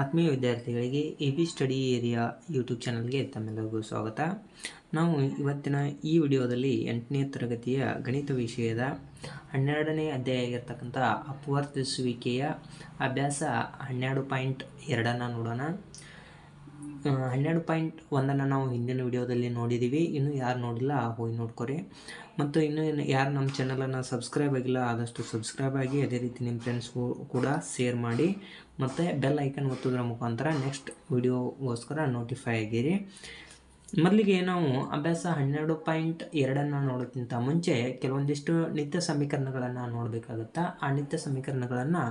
ಆತ್ಮೀಯ ವಿದ್ಯಾರ್ಥಿಗಳಿಗೆ A B study area YouTube ಚಾನಲ್ಗೆ ತಮ್ಮೆಲ್ಲರಿಗೂ ಸ್ವಾಗತ. ನಾವು ಇವತ್ತಿನ ಈ ವಿಡಿಯೋದಲ್ಲಿ ಎಂಟನೇ ತರಗತಿಯ ಗಣಿತ ವಿಷಯದ ಹನ್ನೆರಡನೇ ಅಧ್ಯಾಯ ಆಗಿರ್ತಕ್ಕಂಥ ಅಪವರ್ತಿಸುವಿಕೆಯ ಅಭ್ಯಾಸ ಹನ್ನೆರಡು ಪಾಯಿಂಟ್ ಎರಡನ್ನು ನೋಡೋಣ. ಹನ್ನೆರಡು ಪಾಯಿಂಟ್ ಒಂದನ್ನು ನಾವು ಹಿಂದಿನ ವಿಡಿಯೋದಲ್ಲಿ ನೋಡಿದ್ದೀವಿ. ಇನ್ನು ಯಾರು ನೋಡಿಲ್ಲ, ಹೋಗಿ ನೋಡ್ಕೊರಿ. ಮತ್ತು ಇನ್ನು ಯಾರು ನಮ್ಮ ಚಾನಲನ್ನು ಸಬ್ಸ್ಕ್ರೈಬ್ ಆಗಿಲ್ಲ, ಆದಷ್ಟು ಸಬ್ಸ್ಕ್ರೈಬ್ ಆಗಿ ಅದೇ ರೀತಿ ನಿಮ್ಮ ಫ್ರೆಂಡ್ಸ್ಗೂ ಕೂಡ ಶೇರ್ ಮಾಡಿ. ಮತ್ತು ಬೆಲ್ ಐಕನ್ ಒತ್ತೋದ್ರ ಮುಖಾಂತರ ನೆಕ್ಸ್ಟ್ ವಿಡಿಯೋಗೋಸ್ಕರ ನೋಟಿಫೈ ಆಗಿರಿ. ಮೊದಲಿಗೆ ನಾವು ಅಭ್ಯಾಸ ಹನ್ನೆರಡು ಪಾಯಿಂಟ್ ಎರಡನ್ನು ನೋಡೋಕ್ಕಿಂತ ಮುಂಚೆ ಕೆಲವೊಂದಿಷ್ಟು ನಿತ್ಯ ಸಮೀಕರಣಗಳನ್ನು ನೋಡಬೇಕಾಗುತ್ತಾ? ಆ ನಿತ್ಯ ಸಮೀಕರಣಗಳನ್ನು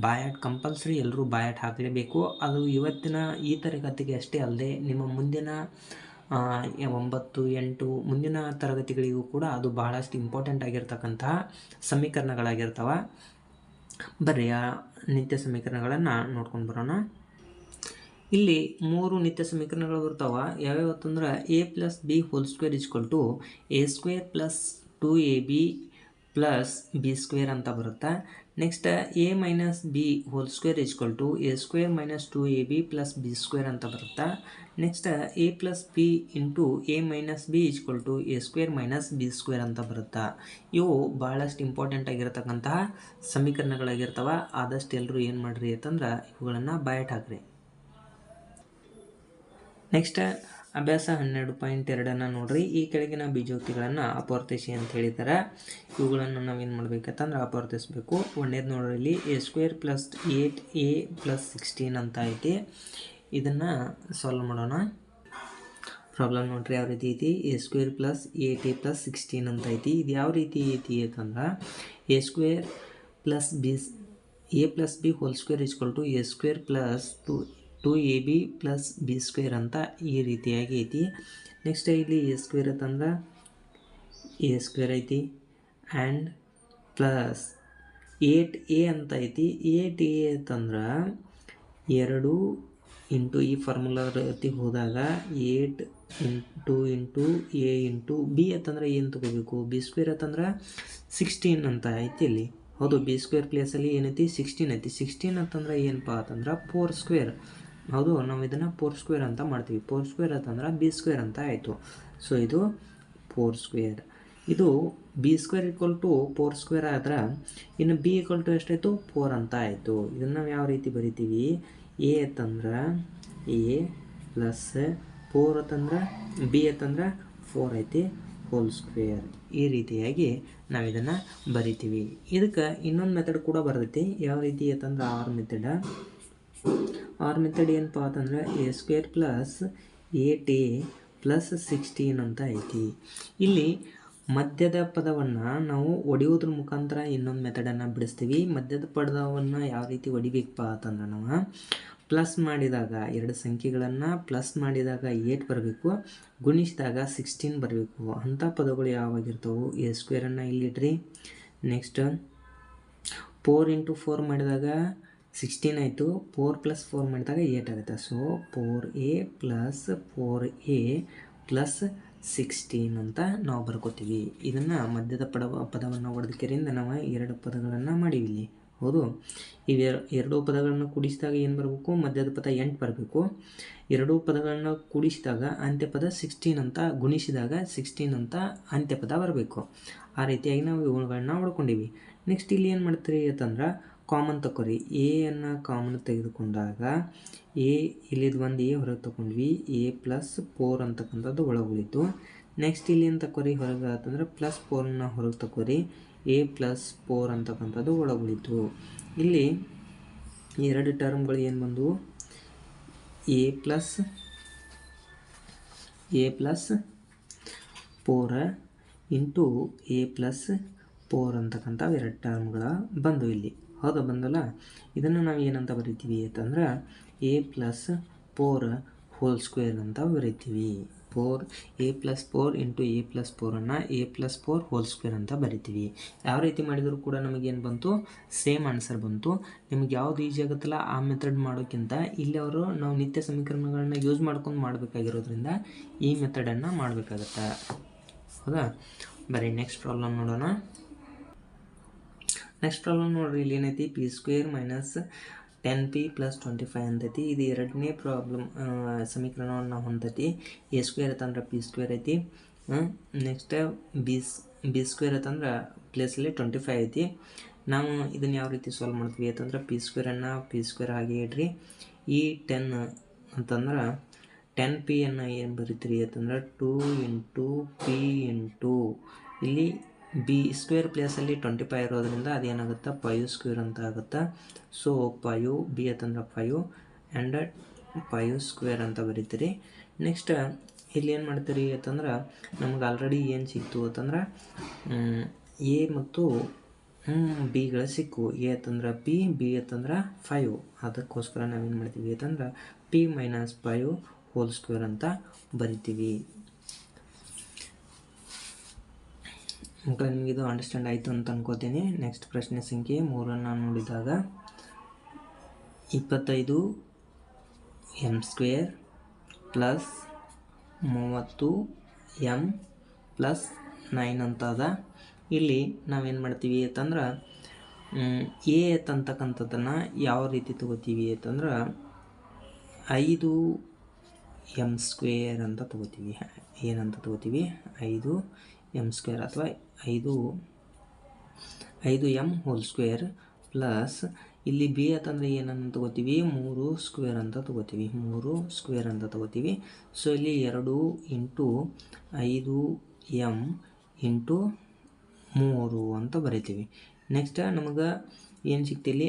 ಬಾಯಾಟ್ ಕಂಪಲ್ಸರಿ ಎಲ್ಲರೂ ಬಾಯಾಟ್ ಹಾಕಲೇಬೇಕು. ಅದು ಇವತ್ತಿನ ಈ ತರಗತಿಗೆ ಅಷ್ಟೇ ಅಲ್ಲದೆ ನಿಮ್ಮ ಮುಂದಿನ ಒಂಬತ್ತು, ಎಂಟು ಮುಂದಿನ ತರಗತಿಗಳಿಗೂ ಕೂಡ ಅದು ಬಹಳಷ್ಟು ಇಂಪಾರ್ಟೆಂಟ್ ಆಗಿರ್ತಕ್ಕಂತಹ ಸಮೀಕರಣಗಳಾಗಿರ್ತವೆ. ಬರ್ರಿ, ಆ ನಿತ್ಯ ಸಮೀಕರಣಗಳನ್ನು ನೋಡ್ಕೊಂಡು ಬರೋಣ. ಇಲ್ಲಿ ಮೂರು ನಿತ್ಯ ಸಮೀಕರಣಗಳು ಬರ್ತಾವ. ಯಾವ್ಯಾವ ಅಂತಂದ್ರೆ A plus B whole square is equal to A square plus two A B plus B square ಅಂತ ಬರುತ್ತೆ. Next A minus B whole square is equal to A square minus two A B plus B square ಅಂತ ಬರುತ್ತೆ. Next A plus B into A minus B is equal to A square minus B square ಅಂತ ಬರುತ್ತೆ. ಇವು ಭಾಳಷ್ಟು important ಆಗಿರತಕ್ಕಂತಹ ಸಮೀಕರಣಗಳಾಗಿರ್ತವೆ. ಆದಷ್ಟು ಎಲ್ಲರೂ ಏನು ಮಾಡಿರಿ ಅಂತಂದ್ರೆ ಇವುಗಳನ್ನು ಬಾಯಟ್ ಹಾಕ್ರಿ. ನೆಕ್ಸ್ಟ್ ಅಭ್ಯಾಸ ಹನ್ನೆರಡು ಪಾಯಿಂಟ್ ಎರಡನ್ನು ನೋಡ್ರಿ. ಈ ಕೆಳಗಿನ ಬೀಜೋಕ್ತಿಗಳನ್ನು ಅಪವರ್ತಿಸಿ ಅಂತ ಹೇಳಿದ್ದಾರೆ ಇವುಗಳನ್ನು ನಾವೇನು ಮಾಡ್ಬೇಕಂತಂದ್ರೆ ಅಪವರ್ತಿಸಬೇಕು. ಒಂದೇದು ನೋಡ್ರಿ ಇಲ್ಲಿ A square plus eight A plus sixteen ಅಂತ ಐತಿ. ಇದನ್ನು ಸಾಲ್ವ್ ಮಾಡೋಣ. ಪ್ರಾಬ್ಲಮ್ ನೋಡ್ರಿ, ಯಾವ ರೀತಿ ಐತಿ? A square plus A plus sixteen ಅಂತ ಐತಿ. ಇದು ಯಾವ ರೀತಿ ಐತಿ ಅಂತಂದ್ರೆ, A square plus B A plus B whole square is equal to A square plus two two A B plus B square ಅಂತ ಈ ರೀತಿಯಾಗಿ ಐತಿ. ನೆಕ್ಸ್ಟ್ ಇಲ್ಲಿ ಎ ಸ್ಕ್ವೇರ್ ಅಂತಂದ್ರೆ ಎ ಸ್ಕ್ವೇರ್ ಐತಿ. ಆ್ಯಂಡ್ ಪ್ಲಸ್ ಏಟ್ ಎ ಅಂತ ಐತಿ. Eight A ಅಂತಂದ್ರೆ ಎರಡು ಇಂಟು ಈ ಫಾರ್ಮುಲಾ ರೀತಿಗೆ ಹೋದಾಗ eight into into A into B ಅಂತಂದ್ರೆ ಏನು ತಗೋಬೇಕು? ಬಿ ಸ್ಕ್ವೇರ್ ಅಂತಂದ್ರೆ ಸಿಕ್ಸ್ಟೀನ್ ಅಂತ ಐತಿ ಇಲ್ಲಿ. ಹೌದು ಬಿ ಸ್ಕ್ವೇರ್ ಪ್ಲೇಸಲ್ಲಿ ಏನೈತಿ? ಸಿಕ್ಸ್ಟೀನ್ ಐತಿ. ಸಿಕ್ಸ್ಟೀನ್ ಅಂತಂದ್ರೆ ಏನಪ್ಪ ಅಂತಂದ್ರೆ ಫೋರ್ ಸ್ಕ್ವೇರ್ ಹೌದು ನಾವು ಇದನ್ನು ಫೋರ್ ಸ್ಕ್ವೇರ್ ಅಂತ ಮಾಡ್ತೀವಿ. ಫೋರ್ ಸ್ಕ್ವೇರ್ ಅಂತಂದ್ರೆ ಬಿ ಸ್ಕ್ವೇರ್ ಅಂತ ಆಯಿತು. ಸೊ ಇದು ಫೋರ್ ಸ್ಕ್ವೇರ್ ಇದು B square equal to four square ಆದ್ರೆ ಇನ್ನು ಬಿ ಈಕ್ವಲ್ ಟು ಎಷ್ಟಾಯಿತು? ಫೋರ್ ಅಂತ ಆಯಿತು. ಇದನ್ನು ನಾವು ಯಾವ ರೀತಿ ಬರಿತೀವಿ? ಎ ಅಂತಂದ್ರೆ ಎ ಪ್ಲಸ್ ಫೋರ್ ಅಂತಂದ್ರೆ ಬಿ ಅಂತಂದ್ರೆ ಫೋರ್ ಐತಿ. ಹೋಲ್ ಸ್ಕ್ವೇರ್ ಈ ರೀತಿಯಾಗಿ ನಾವು ಇದನ್ನು ಬರಿತೀವಿ. ಇದಕ್ಕೆ ಇನ್ನೊಂದು ಮೆಥಡ್ ಕೂಡ ಬರ್ತೈತಿ. ಯಾವ ರೀತಿ ಅಂತಂದ್ರೆ ಆರ್ ಮೆಥಡ್ ಆರ್ ಮೆಥಡ್ ಏನಪ್ಪ ಅಂತಂದ್ರೆ A square plus A plus sixteen ಅಂತ ಐತಿ. ಇಲ್ಲಿ ಮಧ್ಯದ ಪದವನ್ನು ನಾವು ಒಡೆಯೋದ್ರ ಮುಖಾಂತರ ಇನ್ನೊಂದು ಮೆಥಡನ್ನು ಬಿಡಿಸ್ತೀವಿ. ಮಧ್ಯದ ಪದವನ್ನು ಯಾವ ರೀತಿ ಹೊಡಿಬೇಕಪ್ಪ ಅಂತಂದ್ರೆ ನಾವು ಪ್ಲಸ್ ಮಾಡಿದಾಗ ಎರಡು ಸಂಖ್ಯೆಗಳನ್ನು ಪ್ಲಸ್ ಮಾಡಿದಾಗ ಏಟ್ ಬರಬೇಕು. ಗುಣಿಸಿದಾಗ ಸಿಕ್ಸ್ಟೀನ್ ಬರಬೇಕು. ಅಂಥ ಪದಗಳು ಯಾವಾಗಿರ್ತವೆ? ಎ ಸ್ಕ್ವೇರನ್ನು ಇಲ್ಲಿಡ್ರಿ ನೆಕ್ಸ್ಟ್ ಫೋರ್ ಇಂಟು ಫೋರ್ ಮಾಡಿದಾಗ ಸಿಕ್ಸ್ಟೀನ್ ಆಯಿತು. ಫೋರ್ ಪ್ಲಸ್ ಫೋರ್ ಮಾಡಿದಾಗ ಏಟ್ ಆಗುತ್ತೆ. So four A plus four A plus sixteen ಅಂತ ನಾವು ಬರ್ಕೋತೀವಿ. ಇದನ್ನು ಮಧ್ಯದ ಪದ ಪದವನ್ನು ಹೊಡೆದಕ್ಕೆರಿಂದ ನಾವು ಎರಡು ಪದಗಳನ್ನು ಇಲ್ಲಿ. ಹೌದು? ಈ ಎರಡೂ ಪದಗಳನ್ನು ಕೂಡಿಸಿದಾಗ ಏನು ಬರಬೇಕು? ಮಧ್ಯದ ಪದ ಎಂಟು ಬರಬೇಕು. ಎರಡೂ ಪದಗಳನ್ನು ಕೂಡಿಸಿದಾಗ ಅಂತ್ಯಪದ ಸಿಕ್ಸ್ಟೀನ್ ಅಂತ ಗುಣಿಸಿದಾಗ ಸಿಕ್ಸ್ಟೀನ್ ಅಂತ ಅಂತ್ಯಪದ ಬರಬೇಕು. ಆ ರೀತಿಯಾಗಿ ನಾವು ಇವುಗಳನ್ನ ಹೊಡ್ಕೊಂಡಿವಿ ನೆಕ್ಸ್ಟ್ ಇಲ್ಲಿ ಏನು ಮಾಡ್ತೀರಿ ಅಂತಂದ್ರೆ ಕಾಮನ್ ತಗೋರಿ ಎ ಅನ್ನು ಕಾಮನ್ ತೆಗೆದುಕೊಂಡಾಗ, ಎ ಇಲ್ಲಿದ್ದು ಒಂದು ಎ ಹೊರಗೆ ತಗೊಂಡ್ವಿ, ಎ ಪ್ಲಸ್ ಫೋರ್ ಅಂತಕ್ಕಂಥದ್ದು ಒಳಗೆ ಉಳಿತು ನೆಕ್ಸ್ಟ್ ಇಲ್ಲಿ ಏನು ತಗೋರಿ ಹೊರಗೆ ಅಂತಂದ್ರೆ ಪ್ಲಸ್ ಫೋರನ್ನ ಹೊರಗೆ ತಕೋರಿ ಎ ಪ್ಲಸ್ ಫೋರ್ ಅಂತಕ್ಕಂಥದ್ದು ಒಳಗೆ ಉಳಿತು ಇಲ್ಲಿ ಎರಡು ಟರ್ಮ್ಗಳು ಏನು ಬಂದವು? A plus A plus four into A plus four ಅಂತಕ್ಕಂಥ ಎರಡು ಟರ್ಮ್ಗಳ ಬಂದು ಇಲ್ಲಿ. ಹೌದಾ ಬಂದಲ್ಲ? ಇದನ್ನು ನಾವು ಏನಂತ ಬರಿತೀವಿ ಅಂತಂದ್ರೆ A plus four whole square ಅಂತ ಬರಿತೀವಿ. Four A plus four into A plus ಫೋರನ್ನು A plus four whole square ಅಂತ ಬರಿತೀವಿ. ಯಾವ ರೀತಿ ಮಾಡಿದರೂ ಕೂಡ ನಮಗೇನು ಬಂತು? ಸೇಮ್ ಆನ್ಸರ್ ಬಂತು. ನಿಮ್ಗೆ ಯಾವ್ದು ಈಸಿ ಆಗುತ್ತಲ್ಲ ಆ ಮೆಥಡ್ ಮಾಡೋಕ್ಕಿಂತ ಇಲ್ಲಿ ಅವರು ನಾವು ನಿತ್ಯ ಸಮೀಕರಣಗಳನ್ನ ಯೂಸ್ ಮಾಡ್ಕೊಂಡು ಮಾಡಬೇಕಾಗಿರೋದ್ರಿಂದ ಈ ಮೆಥಡನ್ನು ಮಾಡಬೇಕಾಗತ್ತೆ. ಹೌದಾ? ಬರೀ ನೆಕ್ಸ್ಟ್ ಪ್ರಾಬ್ಲಮ್ ನೋಡೋಣ. ನೆಕ್ಸ್ಟ್ ಪ್ರಾಬ್ಲಮ್ ನೋಡ್ರಿ, ಇಲ್ಲಿ ಏನೈತಿ? P square minus ten P plus twenty five ಅಂತೈತಿ. ಇದು ಎರಡನೇ ಪ್ರಾಬ್ಲಮ್ ಸಮೀಕರಣವನ್ನು ಹೊಂದೈತಿ. ಎ ಸ್ಕ್ವೇರ್ ಐತಂದ್ರೆ ಪಿ ಸ್ಕ್ವೇರ್ ಐತಿ. ನೆಕ್ಸ್ಟ್ ಬಿ ಬಿ ಸ್ಕ್ವೇರ್ ಐತಂದ್ರೆ ಪ್ಲೇಸಲ್ಲಿ ಟ್ವೆಂಟಿ ಫೈವ್ ಐತಿ. ನಾವು ಇದನ್ನು ಯಾವ ರೀತಿ ಸಾಲ್ವ್ ಮಾಡ್ತೀವಿ ಅಂತಂದ್ರೆ ಪಿ ಸ್ಕ್ವೇರನ್ನು ಪಿ ಸ್ಕ್ವೇರ್ ಹಾಗೆ ಇಡ್ರಿ. ಈ ಟೆನ್ ಅಂತಂದ್ರೆ ಟೆನ್ ಪಿಯನ್ನು ಏನು ಬರೀತೀರಿ ಅಂತಂದ್ರೆ ಟೂ ಇಂಟು ಪಿ ಇಂಟು ಇಲ್ಲಿ ಬಿ ಸ್ಕ್ವೇರ್ ಪ್ಲೇಸಲ್ಲಿ ಟ್ವೆಂಟಿ ಫೈವ್ ಇರೋದ್ರಿಂದ ಅದೇನಾಗುತ್ತೆ? ಫೈವ್ ಸ್ಕ್ವೇರ್ ಅಂತ ಆಗುತ್ತೆ. ಸೊ ಫೈವ್ ಬಿ ಅಂತಂದ್ರೆ ಫೈವ್ ಆ್ಯಂಡ್ ಫೈವ್ ಸ್ಕ್ವೇರ್ ಅಂತ ಬರೀತೀರಿ. ನೆಕ್ಸ್ಟ್ ಇಲ್ಲಿ ಏನು ಮಾಡ್ತೀರಿ ಅಂತಂದ್ರೆ ನಮ್ಗೆ ಆಲ್ರೆಡಿ ಏನು ಸಿಕ್ತು ಅಂತಂದ್ರೆ ಎ ಮತ್ತು ಬಿಗಳು ಸಿಕ್ಕು. ಎ ಅಂತಂದ್ರೆ ಪಿ ಬಿ ಅಂತಂದ್ರೆ ಫೈವ್ ಅದಕ್ಕೋಸ್ಕರ ನಾವೇನು ಮಾಡ್ತೀವಿ ಅಂತಂದ್ರೆ P minus five whole square ಅಂತ ಬರಿತೀವಿ. ಮಕ್ಕಳು ನಿಮಗೆ ಇದು ಅಂಡರ್ಸ್ಟ್ಯಾಂಡ್ ಆಯಿತು ಅಂತ ಅನ್ಕೋತೀನಿ. ನೆಕ್ಸ್ಟ್ ಪ್ರಶ್ನೆ ಸಂಖ್ಯೆ ಮೂರನ್ನು ನೋಡಿದಾಗ ಇಪ್ಪತ್ತೈದು ಎಂ ಸ್ಕ್ವೇರ್ ಪ್ಲಸ್ ಮೂವತ್ತು ಎಂ ಪ್ಲಸ್ ನೈನ್ ಅಂತ ಅದ ಇಲ್ಲಿ ನಾವೇನು ಮಾಡ್ತೀವಿ ಅಂತಂದ್ರೆ ಎ ಅಂತಕ್ಕಂಥದ್ದನ್ನು ಯಾವ ರೀತಿ ತಗೋತೀವಿ ಅಂತಂದ್ರೆ, ಐದು ಎಂ ಸ್ಕ್ವೇರ್ ಅಂತ ತಗೋತೀವಿ. ಏನಂತ ತಗೋತೀವಿ? ಐದು ಎಂ ಸ್ಕ್ವೇರ್ ಅಥವಾ ಐದು ಐದು ಎಂ ಹೋಲ್ ಸ್ಕ್ವೇರ್ ಪ್ಲಸ್ ಇಲ್ಲಿ ಬಿ ಅಂತಂದರೆ ಏನನ್ನು ತಗೋತೀವಿ? ಮೂರು ಸ್ಕ್ವೇರ್ ಅಂತ ತಗೋತೀವಿ. ಮೂರು ಸ್ಕ್ವೇರ್ ಅಂತ ತಗೋತೀವಿ. ಸೊ ಇಲ್ಲಿ ಎರಡು ಇಂಟು ಐದು ಎಂ ಇಂಟು ಮೂರು ಅಂತ ಬರಿತೀವಿ. ನೆಕ್ಸ್ಟ್ ನಮಗೆ ಏನು ಸಿಕ್ತಿಲ್ಲಿ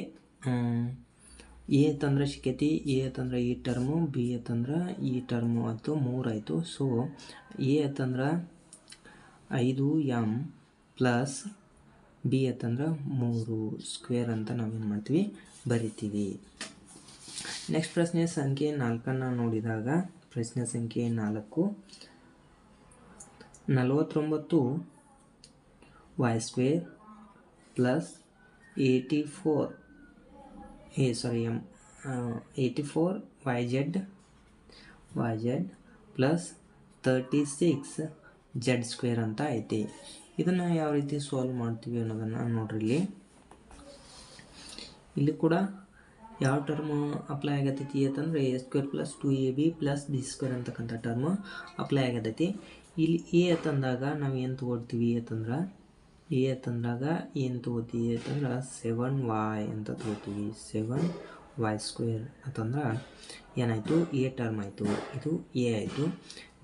ಎ ತಂದ್ರೆ ಸಿಕ್ಕೈತಿ. ಎ ಅಂತಂದ್ರೆ ಈ ಟರ್ಮು ಬಿ ಅಂತಂದ್ರೆ ಈ ಟರ್ಮು ಆಯಿತು, ಮೂರು ಆಯಿತು. ಸೊ ಎ ಅಂತಂದ್ರೆ ಐದು ಎಂ ಪ್ಲಸ್ ಬಿ ಅಂತಂದ್ರೆ ಮೂರು ಸ್ಕ್ವೇರ್ ಅಂತ ನಾವೇನು ಮಾಡ್ತೀವಿ? ಬರಿತೀವಿ. ನೆಕ್ಸ್ಟ್ ಪ್ರಶ್ನೆ ಸಂಖ್ಯೆ ನಾಲ್ಕನ್ನು ನೋಡಿದಾಗ, ಪ್ರಶ್ನೆ ಸಂಖ್ಯೆ ನಾಲ್ಕು. ನಲವತ್ತೊಂಬತ್ತು Y square plus eighty four. A sorry M eighty four Y Z Y Z plus thirty six. Z square ಅಂತ ಐತಿ. ಇದನ್ನು ಯಾವ ರೀತಿ ಸಾಲ್ವ್ ಮಾಡ್ತೀವಿ ಅನ್ನೋದನ್ನು ನೋಡ್ರಿ ಇಲ್ಲಿ. ಇಲ್ಲಿ ಕೂಡ ಯಾವ ಟರ್ಮ್ ಅಪ್ಲೈ ಆಗತೈತಿ ಅಂತಂದರೆ A square plus two A B plus B square ಅಂತಕ್ಕಂಥ ಟರ್ಮ್ ಅಪ್ಲೈ ಆಗತೈತಿ. ಇಲ್ಲಿ ಎ ಅಂತಂದಾಗ ನಾವು ಏನು ತೊಗೊಳ್ತೀವಿ ಅಂತಂದ್ರೆ ಎ ಅಂತಂದಾಗ ಏನು ತೊಗೋತೀವಿ ಅಂತಂದ್ರೆ ಸೆವೆನ್ ವಾಯ್ ಅಂತ ತೊಗೋತೀವಿ. ಸೆವೆನ್ ವಾಯ್ ಸ್ಕ್ವೇರ್ ಅಂತಂದ್ರೆ ಏನಾಯಿತು? ಎ ಟರ್ಮ್ ಆಯಿತು. ಇದು ಎ ಆಯಿತು.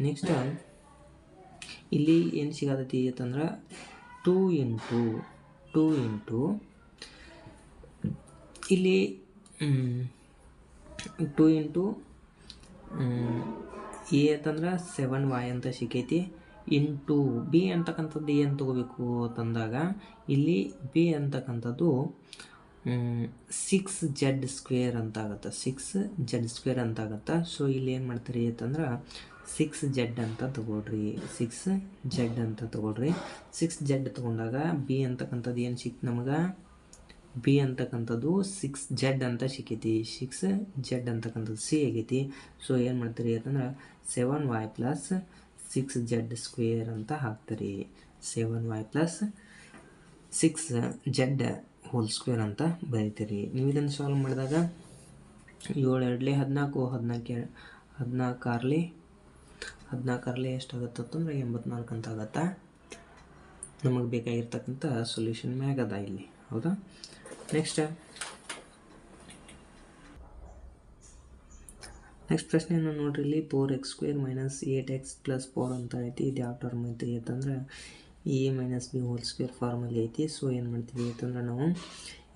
ನೆಕ್ಸ್ಟ್ ಇಲ್ಲಿ ಏನು ಸಿಗತೈತಿ ಅಂತಂದ್ರೆ ಟೂ ಇಂಟು ಟೂ ಇಂಟು. ಇಲ್ಲಿ ಟೂ ಇಂಟು ಎ ಅಂತಂದ್ರೆ ಸೆವೆನ್ ವಾಯ್ ಅಂತ ಸಿಕ್ಕೈತಿ. ಇಂಟು ಬಿ ಅಂತಕ್ಕಂಥದ್ದು ಏನು ತೊಗೋಬೇಕು ಅಂತಂದಾಗ, ಇಲ್ಲಿ ಬಿ ಅಂತಕ್ಕಂಥದ್ದು ಸಿಕ್ಸ್ ಜೆಡ್ ಸ್ಕ್ವೇರ್ ಅಂತ ಆಗುತ್ತೆ ಸಿಕ್ಸ್ ಜೆಡ್ ಸ್ಕ್ವೇರ್ ಅಂತ ಆಗುತ್ತೆ ಸೊ ಇಲ್ಲಿ ಏನು ಮಾಡ್ತೀರಿ ಅಂತಂದ್ರೆ ಸಿಕ್ಸ್ ಜೆಡ್ ಅಂತ ತಗೊಳ್ರಿ. ಸಿಕ್ಸ್ ಜೆಡ್ ಅಂತ ತಗೊಳ್ರಿ. ಸಿಕ್ಸ್ ಜೆಡ್ ತೊಗೊಂಡಾಗ ಬಿ ಅಂತಕ್ಕಂಥದ್ದು ಏನು ಸಿಕ್ತು ನಮಗೆ? ಬಿ ಅಂತಕ್ಕಂಥದ್ದು ಸಿಕ್ಸ್ ಜೆಡ್ ಅಂತ ಸಿಕ್ಕೈತಿ. ಸಿಕ್ಸ್ ಜೆಡ್ ಅಂತಕ್ಕಂಥದ್ದು ಸಿ ಆಗೈತಿ. ಸೊ ಏನು ಮಾಡ್ತೀರಿ ಅಂತಂದ್ರೆ seven Y plus six Z square ಅಂತ ಹಾಕ್ತೀರಿ. Seven Y plus six Z whole square ಅಂತ ಬರೀತೀರಿ. ನೀವು ಇದನ್ನು ಸಾಲ್ವ್ ಮಾಡಿದಾಗ ಏಳು ಎರಡಲಿ ಹದಿನಾಲ್ಕು ಹದಿನಾಲ್ಕು ಹದಿನಾಲ್ಕಾರ್ಲಿ ಹದಿನಾಲ್ಕರಲ್ಲಿ ಎಷ್ಟಾಗುತ್ತೆ ಅಂತಂದ್ರೆ ಎಂಬತ್ನಾಲ್ಕು ಅಂತ ಆಗುತ್ತೆ? ನಮಗೆ ಬೇಕಾಗಿರ್ತಕ್ಕಂಥ ಸೊಲ್ಯೂಷನ್ ಮ್ಯಾಗ ಅದ ಇಲ್ಲಿ, ಹೌದಾ? ನೆಕ್ಸ್ಟ್ ನೆಕ್ಸ್ಟ್ ಪ್ರಶ್ನೆಯನ್ನು ನೋಡ್ರಿ. ಇಲ್ಲಿ four X square minus eight X plus four ಅಂತ ಐತಿ. ಇದು ಯಾವ ಟರ್ಮ್ ಐತಿ ಅಂತಂದ್ರೆ A minus B whole square ಫಾರ್ಮಲ್ಲಿ ಐತಿ. ಸೊ ಏನು ಮಾಡ್ತೀವಿ ಅಂತಂದ್ರೆ ನಾವು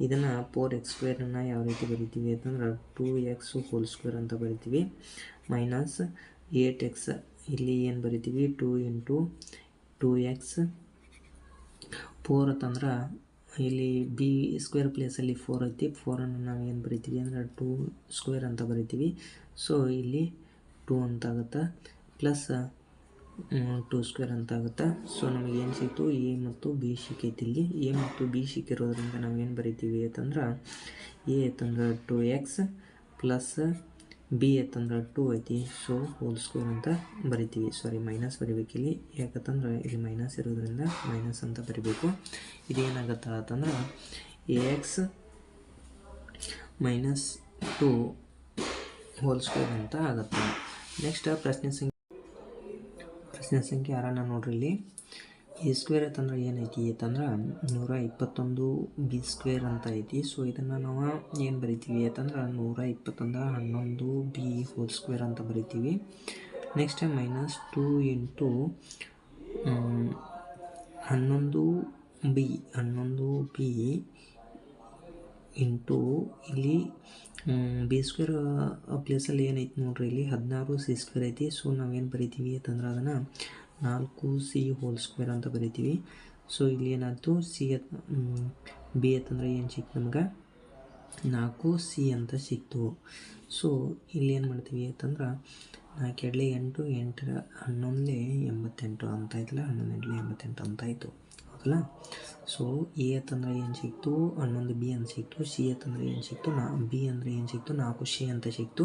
ಇದನ್ನು ಫೋರ್ ಎಕ್ಸ್ ಸ್ಕ್ವೇರನ್ನು ಯಾವ ರೀತಿ ಬರಿತೀವಿ ಅಂತಂದ್ರೆ ಟೂ ಎಕ್ಸ್ ಹೋಲ್ ಸ್ಕ್ವೇರ್ ಅಂತ ಬರಿತೀವಿ. ಮೈನಸ್ ಏಟ್ ಎಕ್ಸ್ ಇಲ್ಲಿ ಏನು ಬರಿತೀವಿ? Two into two X four ಅಂತಂದ್ರೆ ಇಲ್ಲಿ ಬಿ ಸ್ಕ್ವೇರ್ ಪ್ಲೇಸಲ್ಲಿ ಫೋರ್ ಐತಿ. ಫೋರನ್ನು ನಾವು ಏನು ಬರಿತೀವಿ ಅಂದ್ರೆ ಟೂ ಸ್ಕ್ವೇರ್ ಅಂತ ಬರಿತೀವಿ. ಸೊ ಇಲ್ಲಿ ಟೂ ಅಂತ ಆಗುತ್ತೆ. ಪ್ಲಸ್ ಟೂ ಸ್ಕ್ವೇರ್ ಅಂತ ಆಗುತ್ತೆ. ಸೊ ನಮಗೆ ಏನು ಸಿಕ್ತು? ಎ ಮತ್ತು ಬಿ ಸಿಕ್ಕೈತಿ ಇಲ್ಲಿ. ಎ ಮತ್ತು ಬಿ ಸಿಕ್ಕಿರೋದ್ರಿಂದ ನಾವು ಏನು ಬರಿತೀವಿ ಅಂತಂದ್ರೆ ಎ ಅಂತಂದ್ರೆ ಟೂ ಎಕ್ಸ್ ಪ್ಲಸ್ ಬಿ ಅಂತಂದ್ರೆ ಟೂ ಐತಿ. ಸೊ ಹೋಲ್ ಸ್ಕ್ವೇರ್ ಅಂತ ಬರಿತೀವಿ. ಸಾರಿ ಮೈನಸ್ ಬರಿಬೇಕಿಲ್ಲಿ. ಯಾಕಂತಂದ್ರೆ ಇಲ್ಲಿ ಮೈನಸ್ ಇರೋದ್ರಿಂದ ಮೈನಸ್ ಅಂತ ಬರಿಬೇಕು. ಇದೇನಾಗತ್ತೆ ಅಂತಂದ್ರೆ A X minus two whole square ಅಂತ ಆಗುತ್ತೆ. ನೆಕ್ಸ್ಟ್ ಪ್ರಶ್ನೆ ಸಂಖ್ಯೆ ಪ್ರಶ್ನೆ ಸಂಖ್ಯೆ ಯಾರನ್ನ ನೋಡ್ರಿ ಇಲ್ಲಿ. ಎ ಸ್ಕ್ವೇರ್ ಅಂತಂದ್ರೆ ಏನೈತಿ ಅಂತಂದ್ರೆ ನೂರ ಇಪ್ಪತ್ತೊಂದು ಬಿ ಸ್ಕ್ವೇರ್ ಅಂತ ಐತಿ. ಸೊ ಇದನ್ನು ನಾವು ಏನು ಬರಿತೀವಿ ಅಂತಂದ್ರೆ ನೂರ ಇಪ್ಪತ್ತೊಂದು ಹನ್ನೊಂದು ಬಿ ಹೋಲ್ ಸ್ಕ್ವೇರ್ ಅಂತ ಬರಿತೀವಿ. ನೆಕ್ಸ್ಟ್ ಮೈನಸ್ ಟೂ ಇಂಟು ಹನ್ನೊಂದು ಬಿ ಹನ್ನೊಂದು ಬಿ ಇಂಟು ಇಲ್ಲಿ ಬಿ ಸ್ಕ್ವೇರ್ ಪ್ಲೇಸಲ್ಲಿ ಏನೈತಿ ನೋಡ್ರಿ ಇಲ್ಲಿ ಹದಿನಾರು ಸಿ ಸ್ಕ್ವೇರ್ ಐತಿ. ಸೊ ನಾವೇನು ಬರಿತೀವಿ ಅಂತಂದ್ರೆ ಅದನ್ನು ನಾಲ್ಕು ಸಿ ಹೋಲ್ ಸ್ಕ್ವೇರ್ ಅಂತ ಬರಿತೀವಿ. ಸೊ, ಇಲ್ಲಿ ಏನಾಯ್ತು? ಸಿ ಎತ್ ಬಿ ಅಂತಂದ್ರೆ ಏನು ಸಿಕ್ತು ನಮ್ಗೆ? ನಾಲ್ಕು ಸಿ ಅಂತ ಸಿಕ್ತು. ಸೊ, ಇಲ್ಲಿ ಏನು ಮಾಡ್ತೀವಿ ಅಂತಂದ್ರೆ, ನಾಲ್ಕು ಎರಡಲೆ ಎಂಟು ಎಂಟರ ಹನ್ನೊಂದೇ ಎಂಬತ್ತೆಂಟು ಅಂತ ಆಯ್ತಲ್ಲ ಹನ್ನೊಂದು ಎಂಟಲೆ ಎಂಬತ್ತೆಂಟು ಅಂತ ಆಯಿತು. ಹೌದಲ್ಲ? ಸೊ, ಎ ಅಂತಂದ್ರೆ ಏನು ಸಿಕ್ತು? ಹನ್ನೊಂದು ಬಿ ಅಂತ ಸಿಕ್ತು. ಸಿ ಅಂತಂದ್ರೆ ಏನು ಸಿಕ್ತು? ನಾ, ಬಿ ಅಂದರೆ ಏನು ಸಿಕ್ತು? ನಾಲ್ಕು ಸಿ ಅಂತ ಸಿಕ್ತು.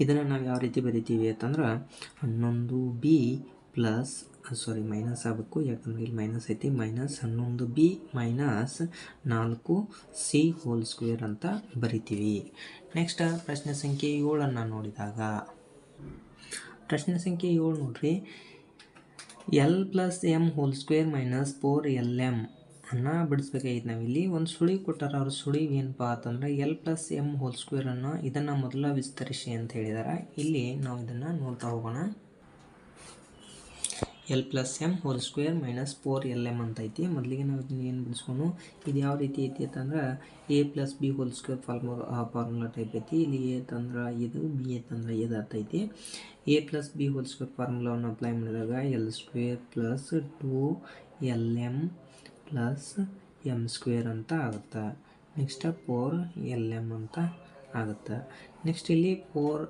ಇದನ್ನು ನಾವು ಯಾವ ರೀತಿ ಬರಿತೀವಿ ಅಂತಂದ್ರೆ ಹನ್ನೊಂದು ಬಿ ಪ್ಲಸ್ ಸಾರಿ ಮೈನಸ್ ಆಗಬೇಕು. ಯಾಕಂದರೆ ಇಲ್ಲಿ ಮೈನಸ್ ಐತಿ. ಮೈನಸ್ ಹನ್ನೊಂದು ಬಿ ಮೈನಸ್ ನಾಲ್ಕು ಸಿ ಹೋಲ್ ಸ್ಕ್ವೇರ್ ಅಂತ ಬರಿತೀವಿ. ನೆಕ್ಸ್ಟ್ ಪ್ರಶ್ನೆ ಸಂಖ್ಯೆ ಏಳನ್ನು ನೋಡಿದಾಗ. ಪ್ರಶ್ನೆ ಸಂಖ್ಯೆ ಏಳು ನೋಡಿರಿ. L plus M whole square minus four L M ಅನ್ನ ಬಿಡಿಸ್ಬೇಕಾಗಿತ್ತು. ನಾವಿಲ್ಲಿ ಒಂದು ಸುಳಿ ಕೊಟ್ಟಾರ, ಅವ್ರ ಸುಳಿ ಏನಪ್ಪ ಅಂತಂದರೆ ಎಲ್ ಪ್ಲಸ್ ಎಂ ಹೋಲ್ ಸ್ಕ್ವೇರನ್ನು ಇದನ್ನು ಮೊದಲ ವಿಸ್ತರಿಸಿ ಅಂತ ಹೇಳಿದಾರೆ. ಇಲ್ಲಿ ನಾವು ಇದನ್ನು ನೋಡ್ತಾ ಹೋಗೋಣ. L plus M whole square minus four L M ಅಂತ ಐತಿ. ಮೊದಲಿಗೆ ನಾವು ಇದನ್ನ ಏನು ಬಿಡಿಸ್ಕೊಂಡು ಇದು ಯಾವ ರೀತಿ ಐತಿ ಅಂತಂದ್ರೆ A plus B whole square formula formula type ಐತಿ. ಇಲ್ಲಿ ಎ ತಂದ್ರೆ ಇದು ಬಿ ಅಂತಂದ್ರೆ ಇದು ಐತಿ. A plus B whole square ಫಾರ್ಮುಲಾವನ್ನು apply ಮಾಡಿದಾಗ L square plus two L M plus M square ಅಂತ ಆಗುತ್ತೆ. ನೆಕ್ಸ್ಟ್ ಫೋರ್ ಎಲ್ ಎಂ ಅಂತ ಆಗುತ್ತೆ. ನೆಕ್ಸ್ಟ್ ಇಲ್ಲಿ ಫೋರ್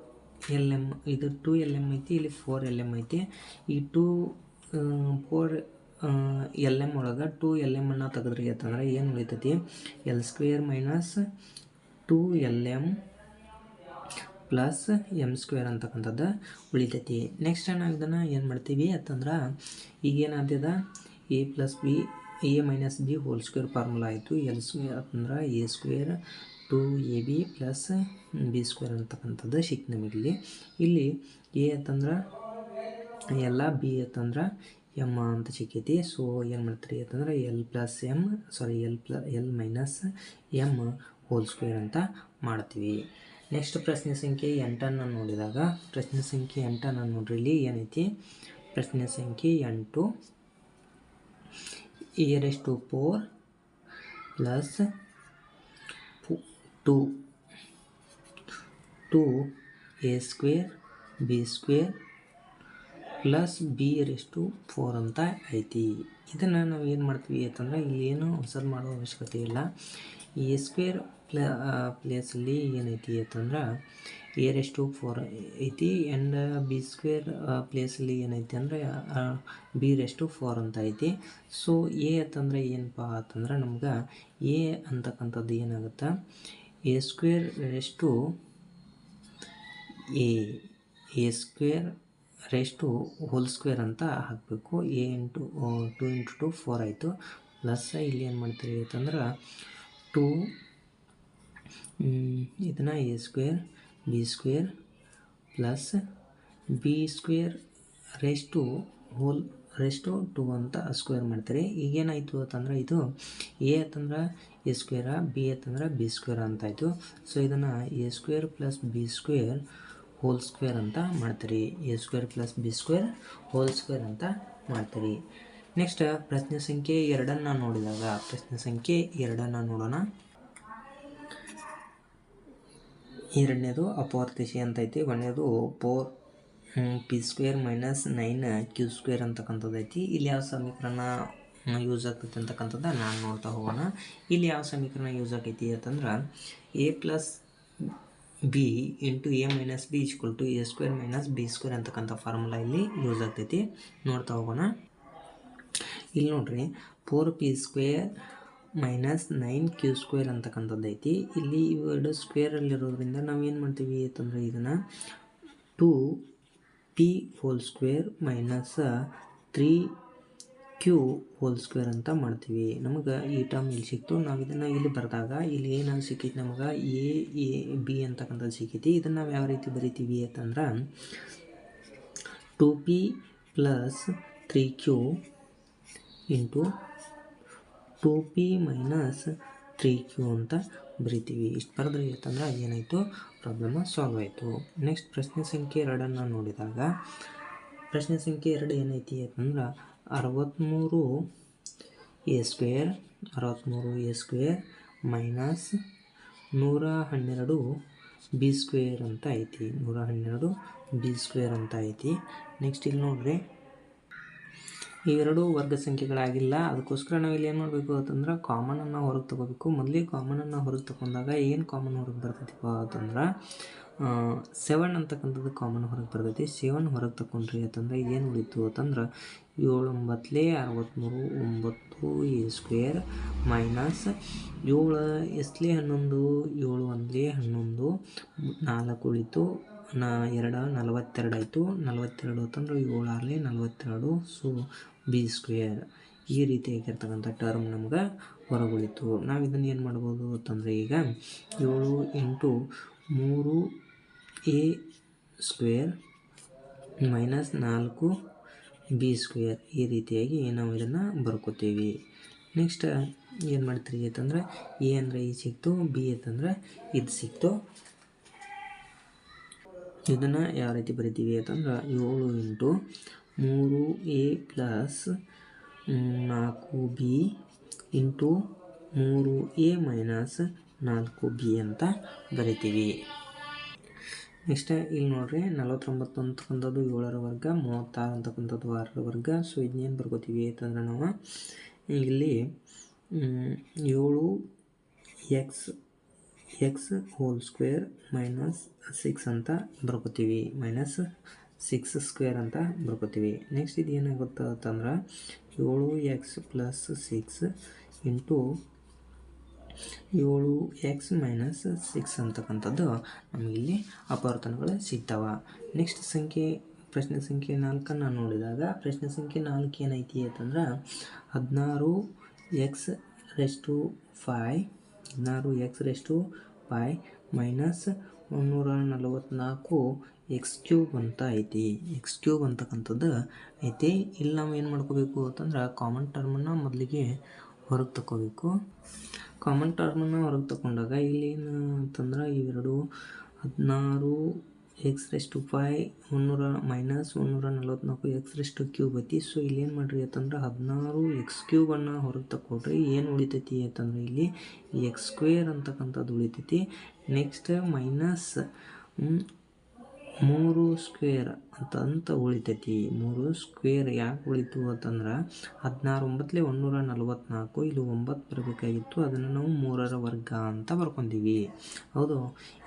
ಎಲ್ ಎಂ ಇದು ಟೂ ಎಲ್ ಎಂ ಐತಿ, ಇಲ್ಲಿ ಫೋರ್ ಎಲ್ ಎಂ ಐತಿ. ಈ ಟೂ ಫೋರ್ ಎಲ್ ಎಂ ಒಳಗೆ ಟೂ ಎಲ್ ಎಂ ಅನ್ನ ತೆಗೆದ್ರಿ ಅಂತಂದ್ರೆ ಏನು ಉಳಿತೈತಿ? L square minus two L M plus M square ಅಂತಕ್ಕಂಥದ್ದು ಉಳಿತೈತಿ. ನೆಕ್ಸ್ಟ್ ನಾವು ಏನು ಮಾಡ್ತೀವಿ ಅಂತಂದ್ರೆ ಈಗ ಏನಾಗ್ತದ A plus B A minus B whole square formula ಆಯಿತು. ಎಲ್ ಸ್ಕ್ವೇರ್ ಅಂತಂದ್ರೆ A square two A B plus B square ಅಂತಕ್ಕಂಥದ್ದು ಸಿಕ್ ನಮಗಿಲ್ಲಿ ಇಲ್ಲಿ ಎ ಅಂತಂದ್ರೆ ಎಲ್ಲ ಬಿ ಅಂತಂದ್ರೆ ಎಂ ಅಂತ ಸಿಕ್ಕೈತಿ. ಸೊ ಏನು ಮಾಡ್ತೀರಿ ಅಂತಂದ್ರೆ L plus M sorry L plus L minus M whole square ಅಂತ ಮಾಡ್ತೀವಿ. ನೆಕ್ಸ್ಟ್ ಪ್ರಶ್ನೆ ಸಂಖ್ಯೆ ಎಂಟನ್ನು ನೋಡಿದಾಗ, ಪ್ರಶ್ನೆ ಸಂಖ್ಯೆ ಎಂಟನ್ನು ನೋಡ್ರಿ ಇಲ್ಲಿ ಏನೈತಿ? ಪ್ರಶ್ನೆ ಸಂಖ್ಯೆ ಎಂಟು. A raise to four plus two two A square B square plus B raise to four ಅಂತ ಐತಿ. ಇದನ್ನು ನಾವು ಏನು ಮಾಡ್ತೀವಿ ಅಂತಂದ್ರೆ ಇಲ್ಲಿ ಏನು ಹೊಸದು ಮಾಡೋ ಅವಶ್ಯಕತೆ ಇಲ್ಲ. ಎ ಸ್ಕ್ವೇರ್ ಪ್ಲ ಪ್ಲೇಸಲ್ಲಿ ಏನೈತಿ ಅಂತಂದ್ರೆ ಎ ಟು ಫೋರ್ ಐತಿ ಆ್ಯಂಡ್ ಬಿ ಸ್ಕ್ವೇರ್ ಪ್ಲೇಸಲ್ಲಿ ಏನೈತಿ ಅಂದರೆ ಬಿ ರೆಸ್ಟು ಫೋರ್ ಅಂತ ಐತಿ. ಸೊ ಎ ಅಂತಂದರೆ ಏನಪ್ಪ ಅಂತಂದ್ರೆ ನಮ್ಗೆ ಎ ಅಂತಕ್ಕಂಥದ್ದು ಏನಾಗುತ್ತೆ? A square raise to a a square raise to whole square ಅಂತ ಹಾಕಬೇಕು. A into two into two four ಆಯಿತು. ಪ್ಲಸ್ ಇಲ್ಲಿ ಏನು ಮಾಡ್ತೀರಿ ಅಂತಂದ್ರೆ ಟು ಇದನ್ನು a square b square plus b square raise to whole raise to two ಅಂತ square ಮಾಡ್ತಾರೆ. ಈಗೇನಾಯಿತು ಅಂತಂದ್ರೆ ಇದು ಎ ಅಂತಂದ್ರೆ ಎ ಸ್ಕ್ವೇರ ಬಿ ಅಂತಂದ್ರೆ ಬಿ ಸ್ಕ್ವೇರ್ ಅಂತಾಯಿತು. ಸೊ ಇದನ್ನು a square plus b square whole square ಅಂತ ಮಾಡ್ತೀರಿ. A square plus b square whole square ಅಂತ ಮಾಡ್ತೀರಿ. ನೆಕ್ಸ್ಟ್ ಪ್ರಶ್ನೆ ಸಂಖ್ಯೆ ಎರಡನ್ನು ನೋಡಿದಾಗ, ಪ್ರಶ್ನೆ ಸಂಖ್ಯೆ ಎರಡನ್ನು ನೋಡೋಣ. ಎರಡನೇದು ಅಪವರ್ತಿಸಿ ಅಂತ ಐತಿ ಒಂದನೇದು four p square minus nine q square ಅಂತಕ್ಕಂಥದ್ದು ಐತಿ. ಇಲ್ಲಿ ಯಾವ ಸಮೀಕರಣ ಯೂಸ್ ಆಗ್ತೈತಿ ಅಂತಕ್ಕಂಥದ್ದು ನಾನು ನೋಡ್ತಾ ಹೋಗೋಣ. ಇಲ್ಲಿ ಯಾವ ಸಮೀಕರಣ ಯೂಸ್ ಆಗೈತಿ ಅಂತಂದ್ರೆ a plus b into a minus b is equal to a square minus b square ಅಂತಕ್ಕಂಥ ಫಾರ್ಮುಲಾ ಇಲ್ಲಿ ಯೂಸ್ ಆಗ್ತೈತಿ. ನೋಡ್ತಾ ಹೋಗೋಣ. ಇಲ್ಲಿ ನೋಡ್ರಿ four p square minus nine q square ಅಂತಕ್ಕಂಥದ್ದು ಐತಿ. ಇಲ್ಲಿ ಇವೆರಡು ಸ್ಕ್ವೇರಲ್ಲಿರೋದ್ರಿಂದ ನಾವು ಏನು ಮಾಡ್ತೀವಿ ಅಂತಂದರೆ ಇದನ್ನು two p whole square minus three q whole square ಅಂತ ಮಾಡ್ತೀವಿ. ನಮಗೆ ಈ ಟರ್ಮ್ ಇಲ್ಲಿ ಸಿಕ್ತು. ನಾವು ಇದನ್ನು ಇಲ್ಲಿ ಬರೆದಾಗ ಇಲ್ಲಿ ಏನಾದ್ರು ಸಿಕ್ಕೈತಿ ನಮಗೆ ಎ ಎ, ಬಿ ಅಂತಕ್ಕಂಥದ್ದು ಸಿಕ್ಕೈತಿ. ಇದನ್ನು ನಾವು ಯಾವ ರೀತಿ ಬರಿತೀವಿ ಅಂತಂದ್ರೆ two p plus three q into two p minus three q ಅಂತ ಬರಿತೀವಿ. ಇಷ್ಟು ಬರೆದ್ರೆ ಇತ್ತಂದ್ರೆ ಏನಾಯಿತು ಪ್ರಾಬ್ಲಮ್ ಸಾಲ್ವ್ ಆಯಿತು. ನೆಕ್ಸ್ಟ್ ಪ್ರಶ್ನೆ ಸಂಖ್ಯೆ ಎರಡನ್ನು ನೋಡಿದಾಗ, ಪ್ರಶ್ನೆ ಸಂಖ್ಯೆ ಎರಡು ಏನೈತಿ ಅಂತಂದ್ರೆ ಅರವತ್ತ್ಮೂರು ಎ ಸ್ಕ್ವೇರ್ ಅರವತ್ತ್ಮೂರು ಎ ಸ್ಕ್ವೇರ್ ಮೈನಸ್ ನೂರ ಹನ್ನೆರಡು ಬಿ ಸ್ಕ್ವೇರ್ ಅಂತ ಐತಿ. ನೂರ ಹನ್ನೆರಡು ಬಿ ಸ್ಕ್ವೇರ್ ಅಂತ ಐತಿ. ನೆಕ್ಸ್ಟ್ ಇಲ್ಲಿ ನೋಡ್ರಿ. ಇವೆರಡು ವರ್ಗ ಸಂಖ್ಯೆಗಳಾಗಿಲ್ಲ. ಅದಕ್ಕೋಸ್ಕರ ನಾವು ಇಲ್ಲಿ ಏನು ಮಾಡಬೇಕು ಅಂತಂದ್ರೆ ಕಾಮನನ್ನು ಹೊರಗೆ ತಗೋಬೇಕು. ಮೊದಲೇ ಕಾಮನನ್ನು ಹೊರಗೆ ತಗೊಂಡಾಗ ಏನು ಕಾಮನ್ ಹೊರಗೆ ಬರ್ತೈತಿಪ್ಪ ಅಂತಂದ್ರೆ ಸೆವೆನ್ ಅಂತಕ್ಕಂಥದ್ದು ಕಾಮನ್ ಹೊರಗೆ ಬರ್ತೈತಿ. ಸೆವೆನ್ ಹೊರಗೆ ತಗೊಂಡ್ರಿ ಅಂತಂದ್ರೆ ಏನು ಉಳಿತು ಅಂತಂದ್ರೆ ಏಳು ಅರವತ್ತ್ಮೂರು ಒಂಬತ್ತು ಎ ಸ್ಕ್ವೇರ್ ಮೈನಸ್ ಏಳು ಎಸ್ಲೇ ಹನ್ನೊಂದು, ಏಳು ಒಂದಲೇ ಹನ್ನೊಂದು ನಾಲ್ಕು ಉಳಿತು ನಾ ಎರಡು, ನಲವತ್ತೆರಡು ಆಯಿತು. ನಲವತ್ತೆರಡು ಅಂತಂದ್ರೆ ಏಳು ಆರಲೇ, ನಲವತ್ತೆರಡು ಸೊ ಬಿ ಸ್ಕ್ವೇರ್. ಈ ರೀತಿಯಾಗಿರ್ತಕ್ಕಂಥ ಟರ್ಮ್ ನಮ್ಗೆ ಹೊರಗುಳಿತು. ನಾವು ಇದನ್ನು ಏನು ಮಾಡ್ಬೋದು ಅಂತಂದರೆ ಈಗ ಏಳು ಎಂಟು ಮೂರು ಎ ಸ್ಕ್ವೇರ್ ಮೈನಸ್ ನಾಲ್ಕು ಬಿ ಸ್ಕ್ವೇರ್. ಈ ರೀತಿಯಾಗಿ ನಾವು ಇದನ್ನು ಬರ್ಕೋತೀವಿ. ನೆಕ್ಸ್ಟ್ ಏನು ಮಾಡ್ತೀರಿ ಅಂತಂದರೆ ಎ ಅಂದರೆ ಈ ಸಿಕ್ತು, ಬಿ ಅಂತಂದರೆ ಇದು ಸಿಕ್ತು. ಇದನ್ನು ಯಾವ ರೀತಿ ಬರಿತೀವಿ ಅಂತಂದ್ರೆ ಏಳು ಇಂಟು ಮೂರು ಎ ಪ್ಲಸ್ ನಾಲ್ಕು ಬಿ ಇಂಟು ಮೂರು ಎ ಮೈನಸ್ ನಾಲ್ಕು ಬಿ ಅಂತ ಬರಿತೀವಿ. ನೆಕ್ಸ್ಟ್ ಇಲ್ಲಿ ನೋಡ್ರಿ ನಲವತ್ತೊಂಬತ್ತು ಅಂತಕ್ಕಂಥದ್ದು ಏಳರ ವರ್ಗ ಮೂವತ್ತಾರು ಅಂತಕ್ಕಂಥದ್ದು ಆರರ ವರ್ಗ. ಸೊ ಇದನ್ನೇನು ಬರ್ಕೋತೀವಿ ಅಂತಂದ್ರೆ ನಾವು ಇಲ್ಲಿ ಏಳು x x whole square minus six ಅಂತ ಬರ್ಕೋತೀವಿ. ಮೈನಸ್ ಸಿಕ್ಸ್ ಸ್ಕ್ವೇರ್ ಅಂತ ಬರ್ಕೋತೀವಿ. ನೆಕ್ಸ್ಟ್ ಇದು ಏನಾಗುತ್ತೆ ಅಂತಂದ್ರೆ ಏಳು ಎಕ್ಸ್ ಪ್ಲಸ್ ಸಿಕ್ಸ್ ಇಂಟು ಏಳು ಎಕ್ಸ್ ಮೈನಸ್ ಸಿಕ್ಸ್ ಅಂತಕ್ಕಂಥದ್ದು ನಮಗಿಲ್ಲಿ ಅಪವರ್ತನಗಳು ಸಿಗ್ತಾವ. ನೆಕ್ಸ್ಟ್ ಸಂಖ್ಯೆ, ಪ್ರಶ್ನೆ ಸಂಖ್ಯೆ ನಾಲ್ಕನ್ನು ನೋಡಿದಾಗ ಪ್ರಶ್ನೆ ಸಂಖ್ಯೆ ನಾಲ್ಕು ಏನೈತಿ ಅಂತಂದ್ರೆ ಹದಿನಾರು ಎಕ್ಸ್ ರೆಸ್ಟು ಫೈ ಹದಿನಾರು x raise to five minus ಮುನ್ನೂರ ನಲವತ್ತ್ನಾಲ್ಕು ಎಕ್ಸ್ ಕ್ಯೂಬ್ ಅಂತ ಐತಿ. ಎಕ್ಸ್ ಕ್ಯೂಬ್ ಅಂತಕ್ಕಂಥದ್ದು ಐತಿ. ಇಲ್ಲಿ ನಾವು ಏನು ಮಾಡ್ಕೋಬೇಕು ಅಂತಂದ್ರೆ ಕಾಮನ್ ಟರ್ಮನ್ನು ಮೊದಲಿಗೆ ಹೊರಗೆ ತಗೋಬೇಕು ಕಾಮನ್ ಟರ್ಮನ್ನು ಹೊರಗೆ ತಗೊಂಡಾಗ ಇಲ್ಲಿ ಏನು ಅಂತಂದ್ರೆ ಇವೆರಡು ಹದಿನಾರು ಎಕ್ಸ್ ರೆಸ್ಟು ಫೈ ಮುನ್ನೂರ ಮೈನಸ್ ಮುನ್ನೂರ ನಲ್ವತ್ನಾಲ್ಕು ಎಕ್ಸ್ ರೆಸ್ಟು ಕ್ಯೂಬ್ ಐತಿ. ಸೊ, ಇಲ್ಲಿ ಏನು ಮಾಡಿರಿ ಅಂತಂದ್ರೆ ಹದಿನಾರು ಎಕ್ಸ್ ಕ್ಯೂಬನ್ನು ಹೊರಗೆ ತಗೊಳ್ರಿ ಏನು ಉಳಿತೈತಿ ಅಂತಂದ್ರೆ ಇಲ್ಲಿ ಎಕ್ಸ್ ಸ್ಕ್ವೇರ್ ಅಂತಕ್ಕಂಥದ್ದು ಉಳಿತೈತಿ. ನೆಕ್ಸ್ಟ್ ಮೈನಸ್ ಮೂರು ಸ್ಕ್ವೇರ್ ಅಂತ ಅಂತ ಉಳಿತೈತಿ. ಮೂರು ಸ್ಕ್ವೇರ್ ಯಾಕೆ ಉಳಿತು ಅಂತಂದ್ರೆ ಹದಿನಾರು ಒಂಬತ್ತಲೇ ಒಂದೂರ ನಲವತ್ತ್ನಾಲ್ಕು ಇಲ್ಲಿ ಒಂಬತ್ತು ಬರಬೇಕಾಗಿತ್ತು. ಅದನ್ನು ನಾವು ಮೂರರ ವರ್ಗ ಅಂತ ಬರ್ಕೊಂತೀವಿ. ಹೌದು,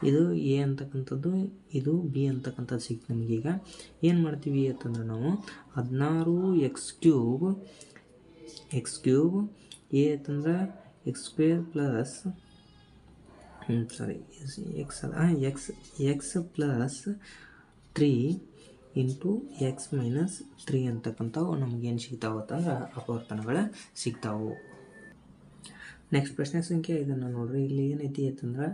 ಇದು ಎ ಅಂತಕ್ಕಂಥದ್ದು, ಇದು ಬಿ ಅಂತಕ್ಕಂಥದ್ದು ಸಿಕ್ತು ನಮಗೀಗ ಏನು ಮಾಡ್ತೀವಿ ಅಂತಂದ್ರೆ ನಾವು ಹದಿನಾರು x cube x cube a ಅಂತಂದ್ರೆ x square plus sorry x ಅಲ್ಲ. X x plus three into x minus three ಅಂತಕ್ಕಂಥವು ನಮಗೇನು ಸಿಗ್ತಾವೆ ಅಂತಂದ್ರೆ ಅಪವರ್ತನಗಳು ಸಿಗ್ತಾವು. ನೆಕ್ಸ್ಟ್ ಪ್ರಶ್ನೆ ಸಂಖ್ಯೆ ಇದನ್ನು ನೋಡ್ರಿ. ಇಲ್ಲಿ ಏನೈತಿ ಅಂತಂದ್ರೆ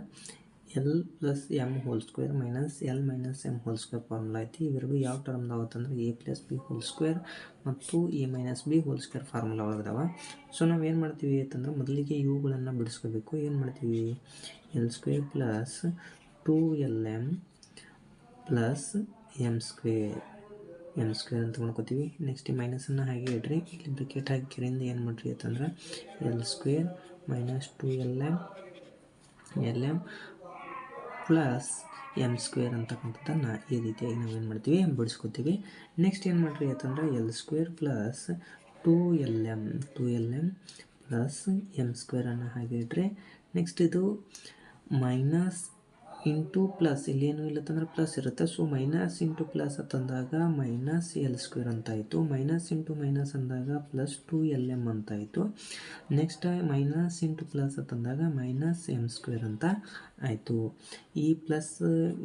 l plus m whole square minus l minus m whole square formula ಐತಿ. ಇವೆರಡು ಯಾವ ಟರ್ಮ್ದಾವ ಅಂತಂದ್ರೆ a plus b whole square ಮತ್ತು a minus b whole square formula ಒಳಗದಾವ. So ನಾವು ಏನು ಮಾಡ್ತೀವಿ ಅಂತಂದ್ರೆ ಮೊದಲಿಗೆ ಇವುಗಳನ್ನು ಬಿಡಿಸ್ಕೋಬೇಕು. ಏನು ಮಾಡ್ತೀವಿ? L square plus two l m plus m square m square ಅಂತ ಮಾಡ್ಕೋತೀವಿ. ನೆಕ್ಸ್ಟ್ ಈ ಮೈನಸನ್ನು ಹಾಗೆ ಇಡ್ರಿ. ಇಲ್ಲಿ ಬ್ರಿಕೆಟ್ ಹಾಕಿರಿಂದ ಏನು ಮಾಡಿರಿ ಅಂತಂದ್ರೆ l square minus two l m l m plus m square ಅಂತಕ್ಕಂಥದ್ದನ್ನು ಈ ರೀತಿಯಾಗಿ ನಾವೇನು ಮಾಡ್ತೀವಿ? ಬಿಡಿಸ್ಕೊತೀವಿ. ನೆಕ್ಸ್ಟ್ ಏನು ಮಾಡಿರಿ ಅಂತಂದ್ರೆ l square plus two l m two l m plus m ಸ್ಕ್ವೇರನ್ನು ಹಾಗೆ ಇಡ್ರಿ. ನೆಕ್ಸ್ಟ್ ಇದು ಮೈನಸ್ ಇಂಟು ಪ್ಲಸ್, ಇಲ್ಲೇನು ಇಲ್ಲತ್ತಂದ್ರೆ ಪ್ಲಸ್ ಇರುತ್ತೆ. ಸೊ ಮೈನಸ್ ಇಂಟು ಪ್ಲಸ್ ಅಂತಂದಾಗ ಮೈನಸ್ ಎಲ್ ಸ್ಕ್ವೇರ್ ಅಂತ ಆಯಿತು. ಮೈನಸ್ ಇಂಟು ಮೈನಸ್ ಅಂದಾಗ ಪ್ಲಸ್ ಟು ಎಲ್ ಎಂ ಅಂತ ಆಯಿತು. ನೆಕ್ಸ್ಟ್ ಮೈನಸ್ ಇಂಟು ಪ್ಲಸ್ ಅಂತಂದಾಗ ಮೈನಸ್ ಎಂ ಸ್ಕ್ವೇರ್ ಅಂತ ಆಯಿತು. ಈ plus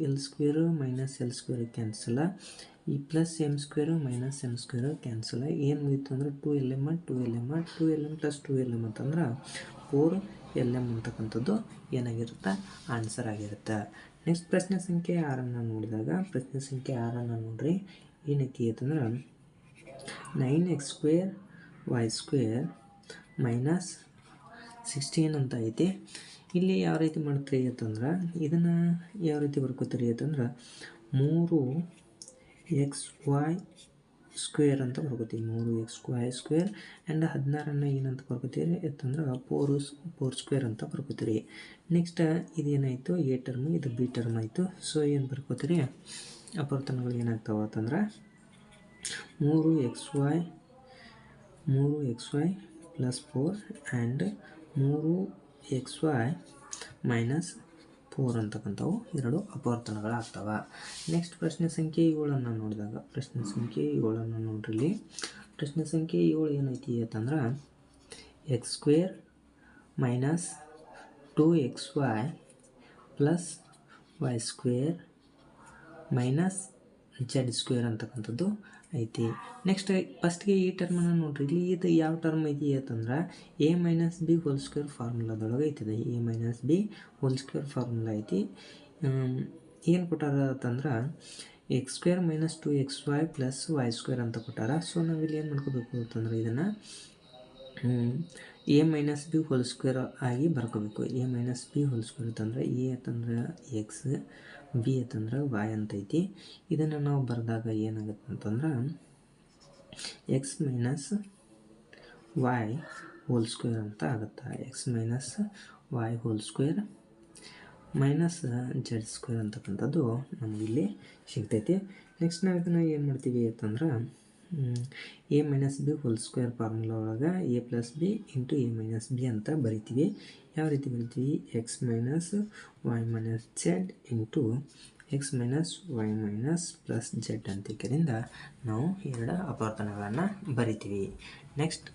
l square, minus l square cancel. ಈ plus m square, minus m square cancel. ಏನು ಮುಗೀತು ಅಂದ್ರೆ two l m, two l m, two l m plus two l m ಅಂತಂದ್ರೆ four L m ಅಂತಕ್ಕಂಥದ್ದು ಏನಾಗಿರುತ್ತೆ? ಆನ್ಸರ್ ಆಗಿರುತ್ತೆ. Next ಪ್ರಶ್ನೆ ಸಂಖ್ಯೆ ಆರನ್ನು ನೋಡಿದಾಗ, ಪ್ರಶ್ನೆ ಸಂಖ್ಯೆ ಆರನ್ನು ನೋಡ್ರಿ. ಏನೈತಿ ಅಂತಂದ್ರೆ nine x square y square minus sixteen ಅಂತ ಐತಿ. ಇಲ್ಲಿ ಯಾವ ರೀತಿ ಮಾಡ್ತೀರಿ ಅಂತಂದ್ರೆ, ಇದನ್ನು ಯಾವ ರೀತಿ ಬರ್ಕೋತೀರಿ ಅಂತಂದ್ರೆ, ಮೂರು ಎಕ್ಸ್ ವೈ ಸ್ಕ್ವೇರ್ ಅಂತ ಬರ್ಕೋತೀವಿ ಮೂರು ಎಕ್ಸ್ ವೈ ಸ್ಕ್ವೇರ್ ಆ್ಯಂಡ್ ಹದಿನಾರನ್ನು ಏನಂತ ಬರ್ಕೋತೀರಿ ಅಂತಂದ್ರೆ ಫೋರ್ ಫೋರ್ ಸ್ಕ್ವೇರ್ ಅಂತ ಬರ್ಕೋತೀರಿ ನೆಕ್ಸ್ಟ್ ಇದೇನಾಯಿತು? ಎ ಟರ್ಮ್ ಇದು ಬಿ ಟರ್ಮ್ ಆಯಿತು. ಸೊ ಏನು ಬರ್ಕೋತೀರಿ ಅಪರ್ತನಗಳು ಏನಾಗ್ತಾವೆ ಅಂತಂದ್ರೆ ಮೂರು ಎಕ್ಸ್ ವೈ ಮೂರು x y plus four and ಮೂರು ಎಕ್ಸ್ ವೈ ಮೈನಸ್ ಫೋರ್ ಅಂತಕ್ಕಂಥವು ಎರಡು ಅಪವರ್ತನಗಳಾಗ್ತವೆ. ನೆಕ್ಸ್ಟ್ ಪ್ರಶ್ನೆ ಸಂಖ್ಯೆ ಏಳನ್ನು ನೋಡಿದಾಗ, ಪ್ರಶ್ನೆ ಸಂಖ್ಯೆ ಏಳನ್ನು ನೋಡ್ರಿ. ಪ್ರಶ್ನೆ ಸಂಖ್ಯೆ ಏಳು ಏನೈತಿ ಅಂತಂದ್ರೆ x square minus two x y plus y square minus z square ಅಂತಕ್ಕಂಥದ್ದು ಐತಿ. ನೆಕ್ಸ್ಟ್ ಫಸ್ಟ್ಗೆ ಈ ಟರ್ಮನ್ನು ನೋಡ್ರಿ. ಇಲ್ಲಿ ಇದು ಯಾವ ಟರ್ಮ್ ಐತಿ ಅಂತಂದ್ರೆ a minus b whole square ಫಾರ್ಮುಲಾದೊಳಗೆ ಐತಿದೆ. A minus b whole square formula ಐತಿ. ಏನು ಕೊಟ್ಟಾರ ಅಂತಂದ್ರೆ x square minus two x y plus y square ಅಂತ ಕೊಟ್ಟಾರ. ಸೊ ನಾವಿಲ್ಲಿ ಏನು ಮಾಡ್ಕೋಬೇಕು ಅಂತಂದ್ರೆ ಇದನ್ನು a minus b whole square ಆಗಿ ಬರ್ಕೋಬೇಕು. A minus b whole square ಅಂತಂದ್ರೆ ಎ ಅಂತಂದ್ರೆ ಎಕ್ಸ್ ಬಿ ಅಂತಂದ್ರೆ ವಾಯ್ ಅಂತೈತಿ. ಇದನ್ನು ನಾವು ಬರೆದಾಗ ಏನಾಗುತ್ತೆ ಅಂತಂದ್ರೆ x minus y whole square ಅಂತ ಆಗುತ್ತೆ. X minus y whole square minus z square ಅಂತಕ್ಕಂಥದ್ದು ನಮಗಿಲ್ಲಿ ಸಿಗ್ತೈತಿ. ನೆಕ್ಸ್ಟ್ ನಾವು ಇದನ್ನು ಏನು ಮಾಡ್ತೀವಿ ಅಂತಂದ್ರೆ a minus b whole square formula ಒಳಗೆ a plus b into a minus b ಅಂತ ಬರಿತೀವಿ. ಯಾವ ರೀತಿ ಬರಿತೀವಿ? X minus y minus z into x minus y minus plus z ಇದರಿಂದ ನಾವು ಎರಡು ಅಪವರ್ತನಗಳನ್ನು ಬರಿತೀವಿ. ನೆಕ್ಸ್ಟ್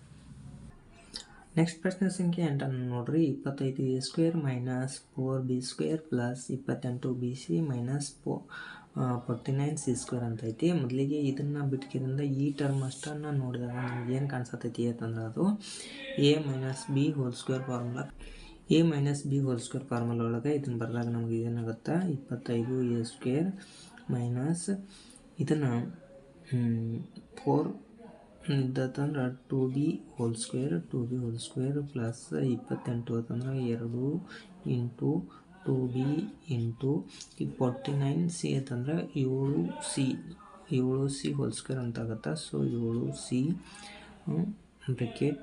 ನೆಕ್ಸ್ಟ್ ಪ್ರಶ್ನೆ ಸಂಖ್ಯೆ ಎಂಟನ್ನು ನೋಡ್ರಿ. ಇಪ್ಪತ್ತೈದು a square minus four b square plus ಇಪ್ಪತ್ತೆಂಟು b c minus four forty nine c square ಅಂತ ಐತಿ. ಮೊದಲಿಗೆ ಇದನ್ನು ಬಿಟ್ಕಿರಿಂದ ಈ ಟರ್ಮ್ ಅಷ್ಟನ್ನು ನೋಡಿದಾಗ ನಮ್ಗೆ ಏನು ಕಾಣಿಸತೈತಿ ಅಂತಂದ್ರೆ ಅದು a minus b whole square formula a minus b whole square formula ಒಳಗೆ ಇದನ್ನು ಬರೆದಾಗ ನಮಗೆ ಏನಾಗುತ್ತೆ? ಇಪ್ಪತ್ತೈದು ಎ ಸ್ಕ್ವೇರ್ ಮೈನಸ್ ಇದನ್ನು four ಇದಂದ್ರೆ two b whole square two b whole square plus ಇಪ್ಪತ್ತೆಂಟು ಅಂತಂದ್ರೆ ಎರಡು ಇಂಟು ಟು ಬಿ ಇಂಟು ಈ ಫೋರ್ಟಿ ನೈನ್ ಸಿ ಅಂತಂದ್ರೆ ಏಳು ಸಿ ಏಳು ಸಿ ಹೋಲ್ ಸ್ಕ್ವೇರ್ ಅಂತ ಆಗುತ್ತೆ. ಸೊ ಏಳು ಸಿ ಬ್ರಿಕೆಟ್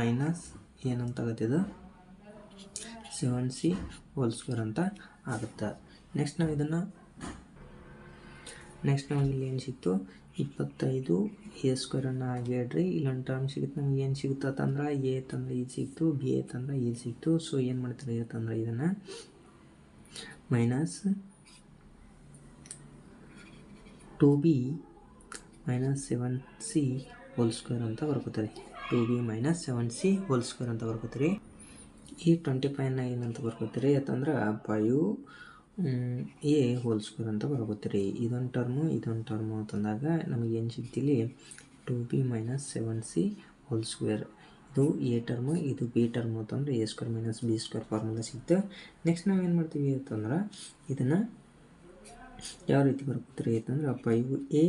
ಮೈನಸ್ ಏನಂತ ಆಗುತ್ತೆ ಇದು? ಸೆವೆನ್ ಸಿ ಹೋಲ್ ಸ್ಕ್ವೇರ್ ಅಂತ ಆಗುತ್ತೆ. ನೆಕ್ಸ್ಟ್ ನಾವು ಇದನ್ನು ನೆಕ್ಸ್ಟ್ ನಮಗೆ ಇಲ್ಲಿ ಏನು ಸಿಕ್ತು? ಇಪ್ಪತ್ತೈದು ಎ ಸ್ಕ್ವೇರನ್ನು ಹಾಗೆ ಇಡ್ರಿ ಇಲ್ಲೊಂದು ಟರ್ಮ್ ಸಿಗುತ್ತೆ. ನಮ್ಗೆ ಏನು ಸಿಗುತ್ತೆ ಅಂತಂದ್ರೆ ಎ ತಂದ್ರೆ ಇದು ಸಿಕ್ತು. ಬಿ ಎ ತಂದ್ರೆ ಇದು ಸಿಕ್ತು. ಸೊ ಏನು ಮಾಡ್ತಾರೆ ಅಂತಂದ್ರೆ ಇದನ್ನು? Minus two b minus seven c whole square ಅಂತ ಬರ್ಕೋತಾರೆ two b minus seven c whole square ಅಂತ ಬರ್ಕೋತೀರಿ. ಈ ಟ್ವೆಂಟಿ ಫೈವ್ನ ಏನಂತ ಬರ್ಕೋತೀರಿ. ಯಾಕಂದ್ರೆ ಫೈವ್ ಎ ಹೋಲ್ ಸ್ಕ್ವೇರ್ ಅಂತ ಬರ್ಕೋತೀರಿ. ಇದೊಂದು ಟರ್ಮು ಇದೊಂದು ಟರ್ಮು ಅಂತಂದಾಗ ನಮಗೆ ಏನು ಸಿಗ್ತಿಲ್ಲಿ? Two b minus seven c whole square. ಇದು ಎ ಟರ್ಮು, ಇದು ಬಿ ಟರ್ಮು ಅಂತಂದ್ರೆ a square minus b square formula ಸಿಗ್ತು ನೆಕ್ಸ್ಟ್ ನಾವು ಏನು ಮಾಡ್ತೀವಿ ಅಂತಂದ್ರೆ ಇದನ್ನು ಯಾವ ರೀತಿ ಬರ್ಕೋತೀರಿ ಅಂತಂದ್ರೆ five a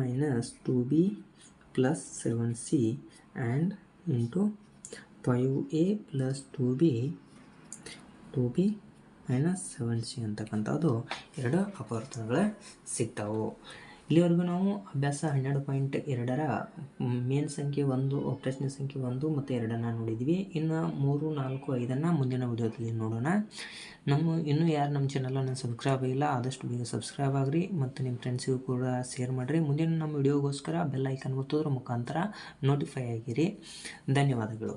minus two b into five a plus two b two b minus seven c ಅಂತಕ್ಕಂಥದ್ದು ಎರಡು ಅಪವರ್ತನಗಳು ಸಿಗ್ತಾವೆ. ಇಲ್ಲಿವರೆಗೂ ನಾವು ಅಭ್ಯಾಸ ಹನ್ನೆರಡು ಪಾಯಿಂಟ್ ಎರಡರ ಮೇನ್ ಸಂಖ್ಯೆ ಒಂದು, ಪ್ರಶ್ನೆ ಸಂಖ್ಯೆ ಒಂದು ಮತ್ತು ಎರಡನ್ನು ನೋಡಿದ್ವಿ. ಇನ್ನು ಮೂರು, ನಾಲ್ಕು, ಐದನ್ನು ಮುಂದಿನ ವಿಡಿಯೋದಲ್ಲಿ ನೋಡೋಣ. ನಮ್ಮ ಇನ್ನೂ ಯಾರು ನಮ್ಮ ಚಾನಲನ್ನು ಸಬ್ಸ್ಕ್ರೈಬ್ ಆಗಿಲ್ಲ, ಆದಷ್ಟು ಬೇಗ ಸಬ್ಸ್ಕ್ರೈಬ್ ಆಗಿರಿ ಮತ್ತು ನಿಮ್ಮ ಫ್ರೆಂಡ್ಸಿಗೂ ಕೂಡ ಶೇರ್ ಮಾಡಿರಿ. ಮುಂದಿನ ನಮ್ಮ ವಿಡಿಯೋಗೋಸ್ಕರ ಬೆಲ್ ಐಕನ್ ಒತ್ತೋದ್ರ ಮುಖಾಂತರ ನೋಟಿಫೈ ಆಗಿರಿ. ಧನ್ಯವಾದಗಳು.